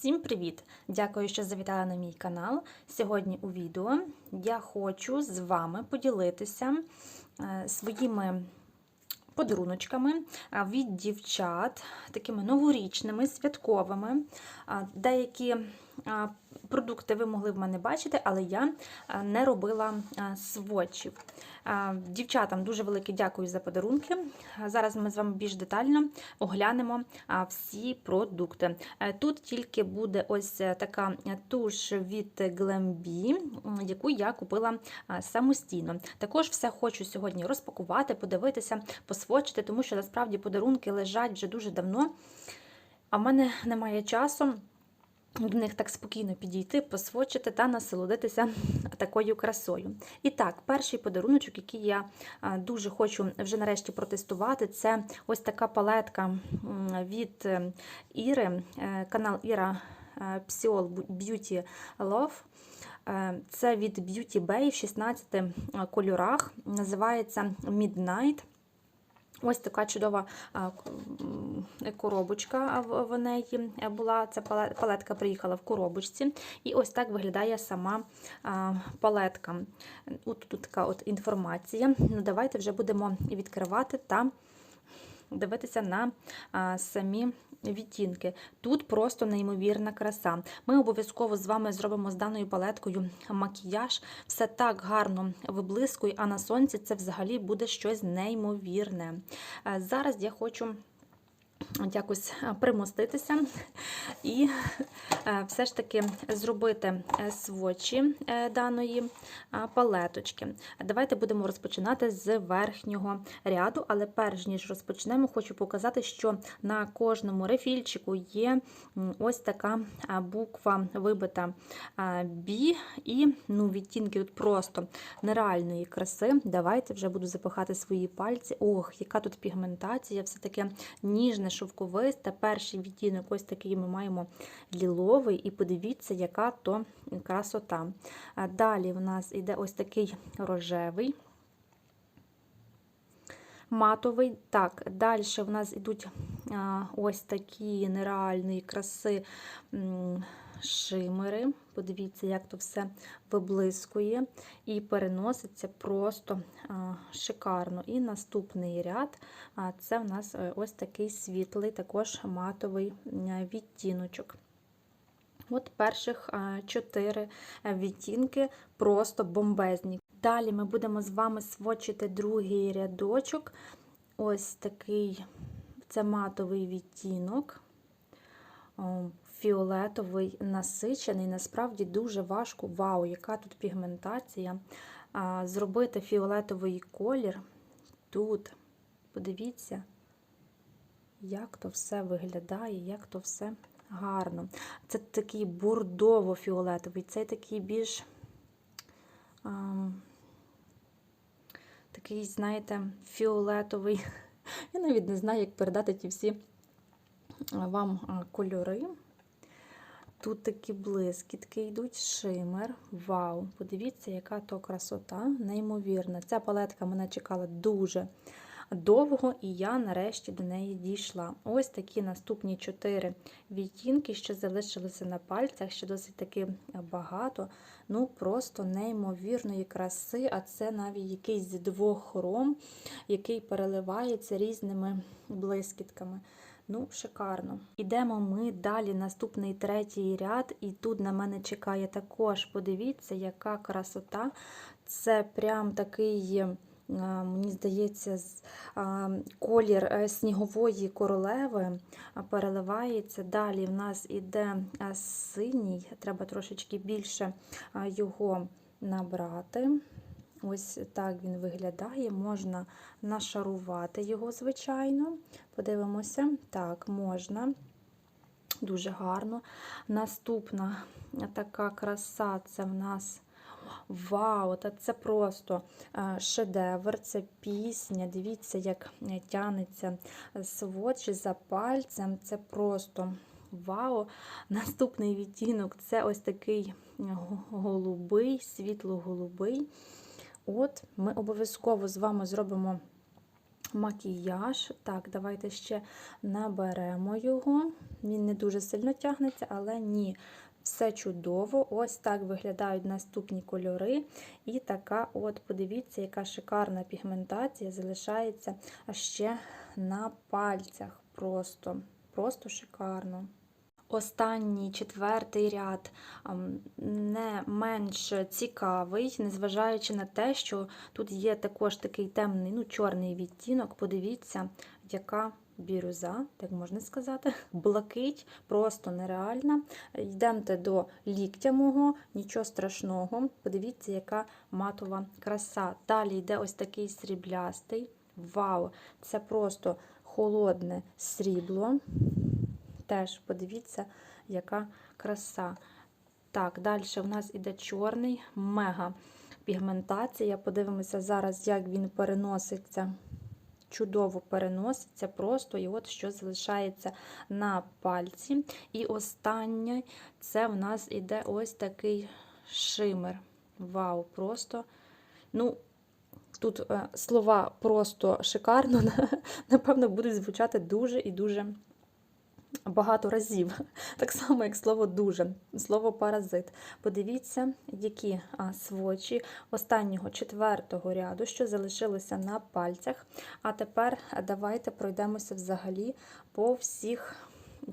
Всім привіт! Дякую, що завітали на мій канал. Сьогодні у відео я хочу з вами поділитися е, своїми подаруночками від дівчат, такими новорічними, святковими. Деякі продукти ви могли в мене бачити, але я не робила сводчів. Дівчатам дуже велике дякую за подарунки. Зараз ми з вами більш детально оглянемо всі продукти. Е, Тут тільки буде ось е, така туш від Glambi, яку я купила самостійно. Також все хочу сьогодні розпакувати, подивитися, посвочити, тому що насправді подарунки лежать вже дуже давно, а в мене немає часу. До них так спокійно підійти, посвочити та насолодитися такою красою. І так, перший подаруночок, який я дуже хочу вже нарешті протестувати, це ось така палетка від е, Іри, е, канал Іра е, Beauty Love. Е, Це від Beauty Bay в 16 кольорах. Називається Midnight. Ось така чудова коробочка в неї була. Ця пале- палетка приїхала в коробочці. І ось так виглядає сама палетка. Тут така от інформація. Ну, давайте вже будемо відкривати та дивитися на самі відтінки. Тут просто неймовірна краса. Ми обов'язково з вами зробимо з даною палеткою макіяж. Все так гарно виблискує, а на сонці це взагалі буде щось неймовірне. Е, Зараз я хочу. Якось е, примоститися і е, все ж таки зробити е, свочі даної палеточки. Давайте будемо розпочинати з верхнього ряду, але перш ніж розпочнемо, хочу показати, що на кожному рефільчику є ось така буква вибита B, і ну, відтінки тут просто нереальної краси. Давайте вже буду запихати свої пальці. Ох, яка тут пігментація, все таке ніжне, шовковисте. Перший відтінок ось такий ми маємо ліловий, і подивіться, яка то красота. Далі в нас іде ось такий рожевий. Матовий. Так, далі в нас йдуть ось такі нереальної краси шимери. Подивіться, як то все виблискує і переноситься просто шикарно. І наступний ряд це в нас е, ось такий світлий, також матовий відтіночок. От перших чотири е, відтінки просто бомбезні. Далі ми будемо з вами свочити другий рядочок. Ось такий це матовий відтінок. Фіолетовий насичений, насправді дуже важко. Вау, яка тут пігментація. Зробити фіолетовий колір тут. Подивіться, як то все виглядає, як то все гарно. Це такий бордово-фіолетовий, цей такий більш ам, такий, знаєте, фіолетовий. Я навіть не знаю, як передати ті всі вам кольори. Тут такі блискітки йдуть, шимер. Вау! Подивіться, яка то красота, неймовірна. Ця палетка мене чекала дуже довго, і я нарешті до неї дійшла. Ось такі наступні чотири відтінки, що залишилися на пальцях, ще досить таки багато. Ну, просто неймовірної краси, а це навіть якийсь двохром, який переливається різними блискітками. Ну, шикарно. Ідемо ми далі, наступний третій ряд, і тут на мене чекає також, подивіться, яка красота. Це прям такий, е, мені здається, колір е, снігової королеви переливається. Далі в нас іде синій, треба трошечки більше його набрати. Ось так він виглядає. Можна нашарувати його, звичайно. Подивимося. Так, можна. Дуже гарно. Наступна така краса це в нас. Вау, та це просто е, шедевр, це пісня. Дивіться, як е, тянеться сводчі за пальцем. Це просто вау. Наступний відтінок це ось такий голубий, світло-голубий. От, ми обов'язково з вами зробимо макіяж. Так, давайте ще наберемо його. Він не дуже сильно тягнеться, але ні. Все чудово. Ось так виглядають наступні кольори. І така, от, подивіться, яка шикарна пігментація залишається ще на пальцях. Просто, просто шикарно. Останній четвертий ряд не менш цікавий, незважаючи на те, що тут є також такий темний, ну, чорний відтінок. Подивіться, яка бірюза, так можна сказати, блакить, просто нереальна. Йдемте до ліктя мого, нічого страшного. Подивіться, яка матова краса. Далі йде ось такий сріблястий. Вау! Це просто холодне срібло. Теж подивіться, яка краса. Так, далі в нас іде чорний, мега пігментація. Подивимося зараз, як він переноситься. Чудово переноситься просто, і от що залишається на пальці. І останнє це в нас іде ось такий шимер. Вау, просто. Ну, тут е, слова просто шикарно, напевно, будуть звучати дуже і дуже багато разів. Так само, як слово дуже, слово паразит. Подивіться, які свочі останнього четвертого ряду, що залишилося на пальцях. А тепер давайте пройдемося взагалі по всіх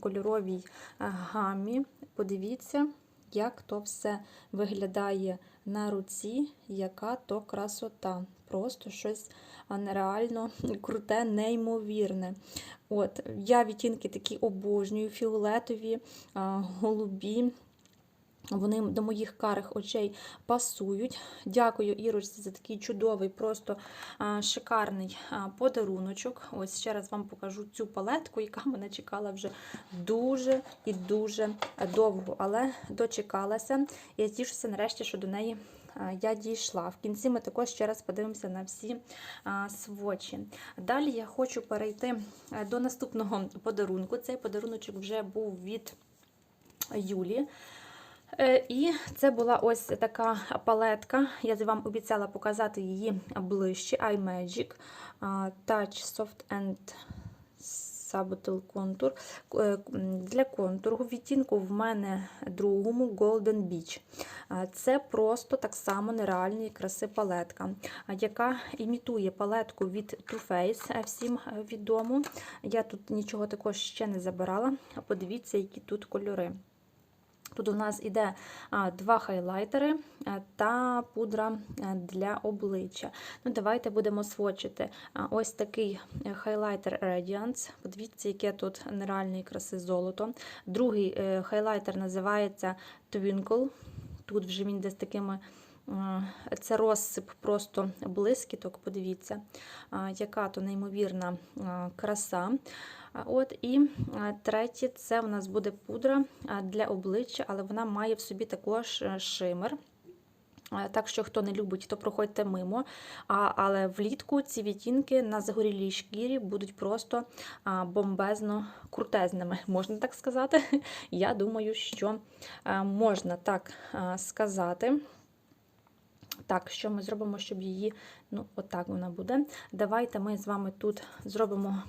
кольоровій гамі. Подивіться, як то все виглядає на руці, яка то красота. Просто щось нереально круте, неймовірне. От, Я відтінки такі обожнюю, фіолетові, голубі. Вони до моїх карих очей пасують. Дякую, Ірочці, за такий чудовий, просто шикарний подаруночок. Ось ще раз вам покажу цю палетку, яка мене чекала вже дуже і дуже довго, але дочекалася. Я тішуся нарешті, що до неї я дійшла. В кінці ми також ще раз подивимося на всі свочі. Далі я хочу перейти до наступного подарунку. Цей подаруночок вже був від Юлі. Е, і це була ось така палетка. Я вам обіцяла показати її ближче. iMagic Touch Soft and Subtle Contour. Е, для контуру відтінку в мене другому Golden Beach. Це просто так само нереальної краси палетка, яка імітує палетку від Too Faced, всім відому. Я тут нічого також ще не забирала. Подивіться, які тут кольори. Тут у нас іде два хайлайтери та пудра для обличчя. Ну, Давайте будемо свочити ось такий хайлайтер Radiance. Подивіться, яке тут нереальної краси золото. Другий е, хайлайтер називається Twinkle. Тут вже він десь такими. Це розсип просто блискіток, подивіться, яка то неймовірна краса. От І третє, це у нас буде пудра для обличчя, але вона має в собі також е, шимер. Так що, хто не любить, то проходьте мимо. А, Але влітку ці відтінки на загорілій шкірі будуть просто а, бомбезно крутезними, можна так сказати. Я думаю, що а, можна так сказати. Так, що ми зробимо, щоб її, ну, отак вона буде. Давайте ми з вами тут зробимо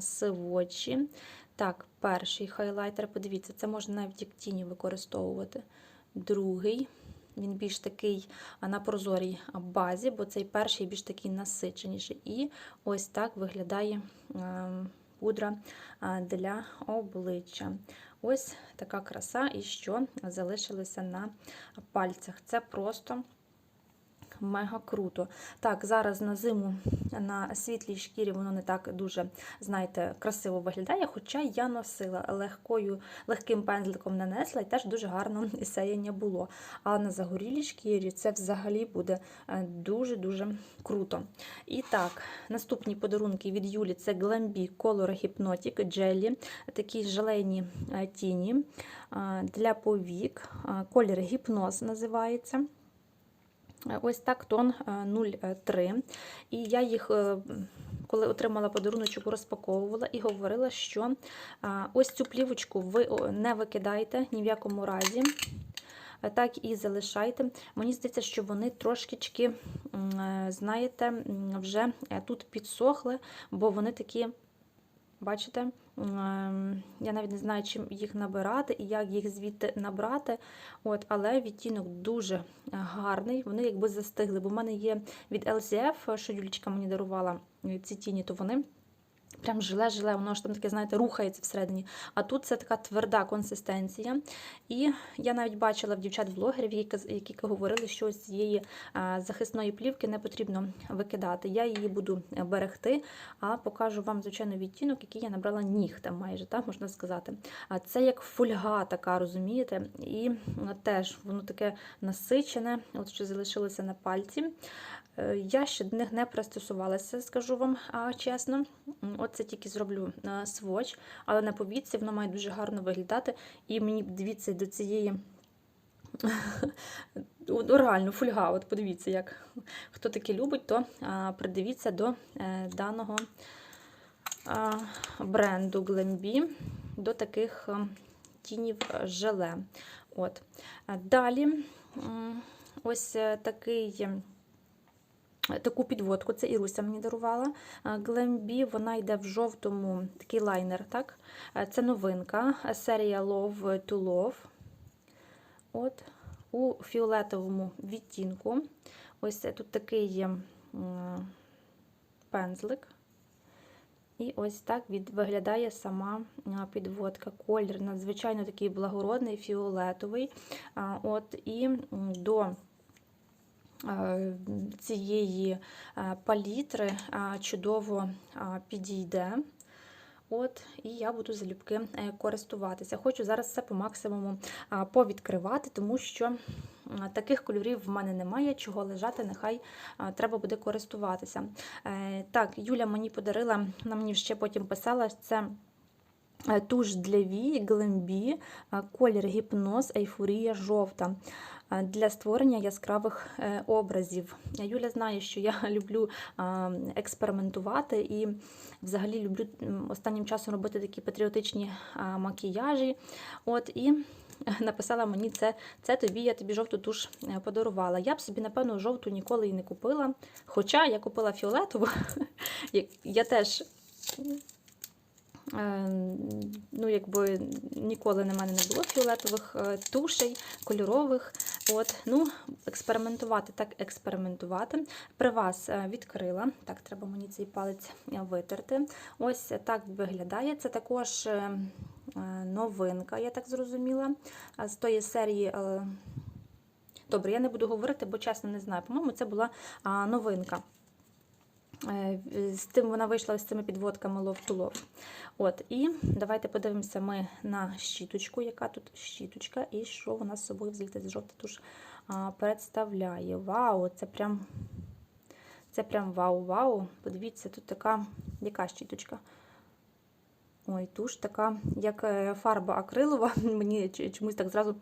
сивочі. Так, перший хайлайтер, подивіться, це можна навіть як тіні використовувати. Другий, він більш такий на прозорій базі, бо цей перший більш такий насиченіший. І ось так виглядає пудра для обличчя. Ось така краса, і що залишилося на пальцях. Це просто мега круто. Так, зараз на зиму на світлій шкірі воно не так дуже, знаєте, красиво виглядає, хоча я носила легкою, легким пензликом нанесла і теж дуже гарно сяєння було. А на загорілій шкірі це взагалі буде е, дуже-дуже круто. І так, наступні подарунки від Юлі це Glambi Color Hypnotic Jelly, такі желейні е, тіні е, для повік, колір гіпноз називається. Ось так тон 0,3. Е, і я їх, е, коли отримала подаруночок, розпаковувала і говорила, що ось цю плівочку ви не викидайте ні в якому разі. е, так і залишайте. Мені здається, що вони трошечки, е, знаєте, вже е, тут підсохли, бо вони такі, бачите, ем, я навіть не знаю, чим їх набирати і як їх звідти набрати. От, Але відтінок дуже гарний, вони якби застигли, бо в мене є від LCF, що Юлічка мені дарувала е, ці тіні, то вони. Прям жиле-жиле, воно ж там таке, знаєте, рухається всередині. А тут це така тверда консистенція. І я навіть бачила в дівчат-блогерів, які, говорили, що з цієї а, захисної плівки не потрібно викидати. Я її буду е, берегти, а покажу вам, звичайно, відтінок, який я набрала нігтем майже, так можна сказати. А це як фольга така, розумієте? І м, теж воно таке насичене, от що залишилося на пальці. Е, Я ще до них не пристосувалася, скажу вам чесно. От це тільки зроблю на своч, але на повітці воно має дуже гарно виглядати. І мені дивіться до цієї реально фольга. От подивіться, як хто таке любить, то придивіться до е, даного бренду Glambi, до таких тінів е, желе. От. Далі ось е, такий. Е, Таку підводку, це Іруся мені дарувала. Глембі, вона йде в жовтому, такий лайнер, так? Е, Це новинка, е, серія Love to Love. От, у фіолетовому відтінку. Ось е, тут такий є пензлик. І ось так від, виглядає сама підводка. Колір надзвичайно такий благородний, фіолетовий. От, і до е, цієї е, палітри чудово підійде. От, і я буду залюбки е, користуватися. Хочу зараз все по максимуму повідкривати, тому що таких кольорів в мене немає. Чого лежати, нехай треба буде користуватися. Е, Так, Юля мені подарила, вона мені ще потім писала, це. Е, Туш для вій, глембі, е, колір гіпноз, ейфорія жовта е, для створення яскравих образів. Юля знає, що я люблю експериментувати і взагалі люблю останнім часом робити такі патріотичні макіяжі. От і написала мені це, це тобі, я тобі жовту туш подарувала. Я б собі, напевно, жовту ніколи і не купила. Хоча я купила фіолетову, я теж. Е, Ну, якби ніколи на мене не було фіолетових е, тушей, кольорових. От, ну, експериментувати, так експериментувати. При вас е, відкрила. Так, треба мені цей палець витерти. Ось так виглядає. Це також новинка, я так зрозуміла. З тої серії. Добре, я не буду говорити, бо чесно не знаю. По-моєму, це була новинка. Е, З тим вона вийшла з цими підводками Love. От, і давайте подивимося ми на щіточку, яка тут щіточка, і що вона з собою з жовта туш представляє. Вау, це прям це прям вау-вау. Подивіться, тут така яка щіточка. Ой, туш така, як е, фарба акрилова. Мені чомусь так зразу.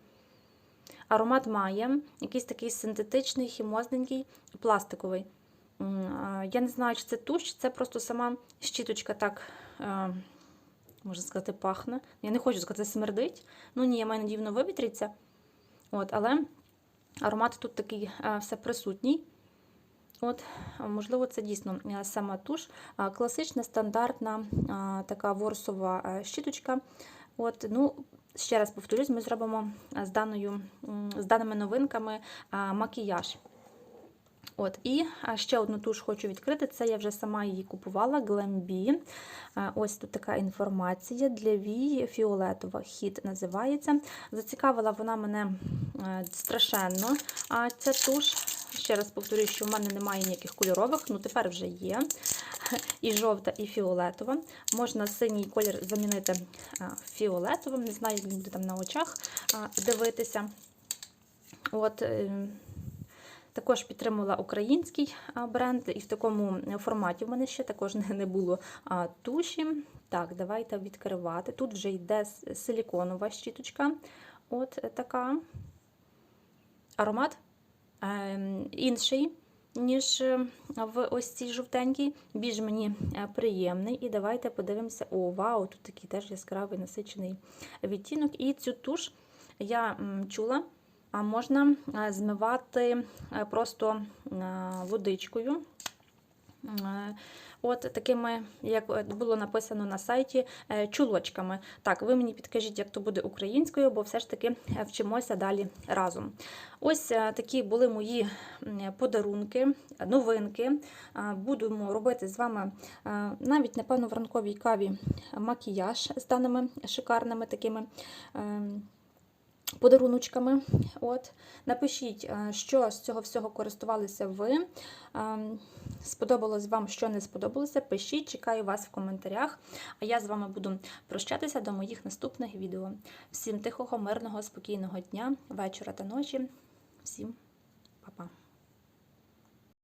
Аромат має якийсь такий синтетичний, хімозненький, пластиковий. Я не знаю, чи це туш, чи це просто сама щіточка так, е, можна сказати, пахне. Я не хочу сказати, смердить. Ну ні, я маю надію, воно вивітриться. От, але аромат тут такий е, все присутній. От, можливо, це дійсно е, сама туш. Класична, стандартна така ворсова щіточка. От, ну, ще раз повторюсь, ми зробимо з, даною, з даними новинками макіяж. От, і ще одну туш хочу відкрити. Це я вже сама її купувала. Glambi. Ось тут така інформація для вій фіолетова хіт називається. Зацікавила вона мене е, страшенно. Ця туш. Ще раз повторюю, що в мене немає ніяких кольорових, ну тепер вже є. І жовта, і фіолетова. Можна синій колір замінити фіолетовим. Не знаю, як він буде там на очах дивитися. От, е, також підтримувала український бренд, і в такому форматі в мене ще також не було туші. Так, давайте відкривати. Тут вже йде силіконова щіточка. От е, така. Аромат е, інший, ніж е, в ось цій жовтенькій. Більш мені е, приємний. І давайте подивимося. О, вау! Тут такий теж яскравий насичений відтінок. І цю туш я чула а можна е, змивати е, просто е, водичкою. От такими, як було написано на сайті, чулочками. Так, ви мені підкажіть, як то буде українською, бо все ж таки вчимося далі разом. Ось такі були мої подарунки, новинки. Будемо робити з вами навіть, напевно, в ранковій каві макіяж з даними шикарними такими. Подаруночками. От. Напишіть, е, що з цього всього користувалися ви. Ем, Сподобалось вам, що не сподобалося. Пишіть, чекаю вас в коментарях. А я з вами буду прощатися до моїх наступних відео. Всім тихого, мирного, спокійного дня, вечора та ночі. Всім па-па.